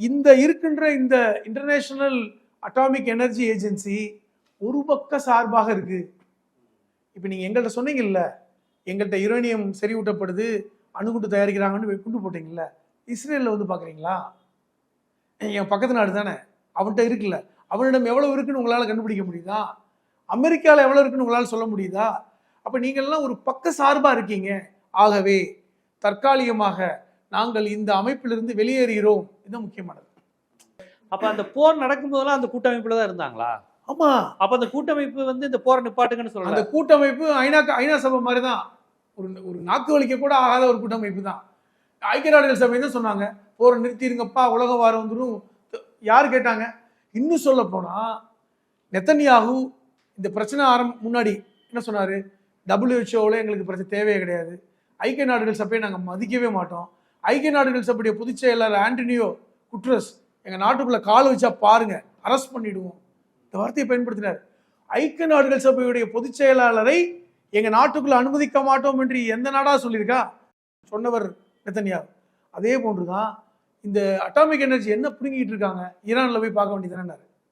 இந்த இருக்கின்ற இந்த இன்டர்நேஷனல் அட்டாமிக் எனர்ஜி ஏஜென்சி ஒரு பக்க சார்பாக இருக்கு. இப்போ நீங்கள் எங்கள்கிட்ட சொன்னீங்கல்ல எங்கள்கிட்ட யுரேனியம் செறிவூட்டப்படுது அணுகுண்டு தயாரிக்கிறாங்கன்னு குண்டு போட்டீங்கல்ல இஸ்ரேலில் வந்து பார்க்குறீங்களா என் பக்கத்து நாடு தானே அவன்கிட்ட இருக்குல்ல அவனிடம் எவ்வளோ இருக்குன்னு உங்களால் கண்டுபிடிக்க முடியுதா? அமெரிக்காவில் எவ்வளோ இருக்குன்னு உங்களால் சொல்ல முடியுதா? அப்போ நீங்கள்லாம் ஒரு பக்க சார்பாக இருக்கீங்க. ஆகவே தற்காலிகமாக நாங்கள் இந்த அமைப்பிலிருந்து வெளியேறுகிறோம். இதுதான் முக்கியமானது. அப்ப அந்த போர் நடக்கும்போதெல்லாம் அந்த கூட்டமைப்புல தான் இருந்தாங்களா? ஆமா. அப்ப அந்த கூட்டமைப்பு வந்து இந்த போரை நிப்பாட்டுங்கன்னு அந்த சொல்லல கூட்டமைப்பு ஐநா ஐநா சபை மாதிரி தான். ஒரு ஒரு நாக்கு வலிக்க கூட ஆகாத ஒரு கூட்டமைப்பு தான். ஐக்கிய நாடுகள் சபை தான் சொன்னாங்க. போரை நிறுத்திடுங்கப்பா உலக வாரம் வந்துடும் யார் கேட்டாங்க? இன்னும் சொல்ல போனா நெத்தன்யாகு இந்த பிரச்சனை ஆரம் முன்னாடி என்ன சொன்னாரு? டபிள்யூஹெச்ஓவில் எங்களுக்கு பிரச்சனை தேவையே கிடையாது. ஐக்கிய நாடுகள் சபையை நாங்கள் மதிக்கவே மாட்டோம். ஐக்கிய நாடுகள் சபையுடைய பொதுச் செயலாளர் ஆண்டனியோ குட்ரஸ் எங்கள் நாட்டுக்குள்ளே கால் வச்சா பாருங்கள் அரெஸ்ட் பண்ணிடுவோம். இந்த வார்த்தையை பயன்படுத்தினார். ஐக்கிய நாடுகள் சபையுடைய பொதுச் செயலாளரை எங்கள் நாட்டுக்குள்ளே அனுமதிக்க மாட்டோம் என்று எந்த நாடாக சொல்லியிருக்கா? சொன்னவர் நெத்தன்யா அதே போன்று தான் இந்த அட்டாமிக் எனர்ஜி என்ன பிடுங்கிட்டு இருக்காங்க? ஈரானில் போய் பார்க்க வேண்டியதானே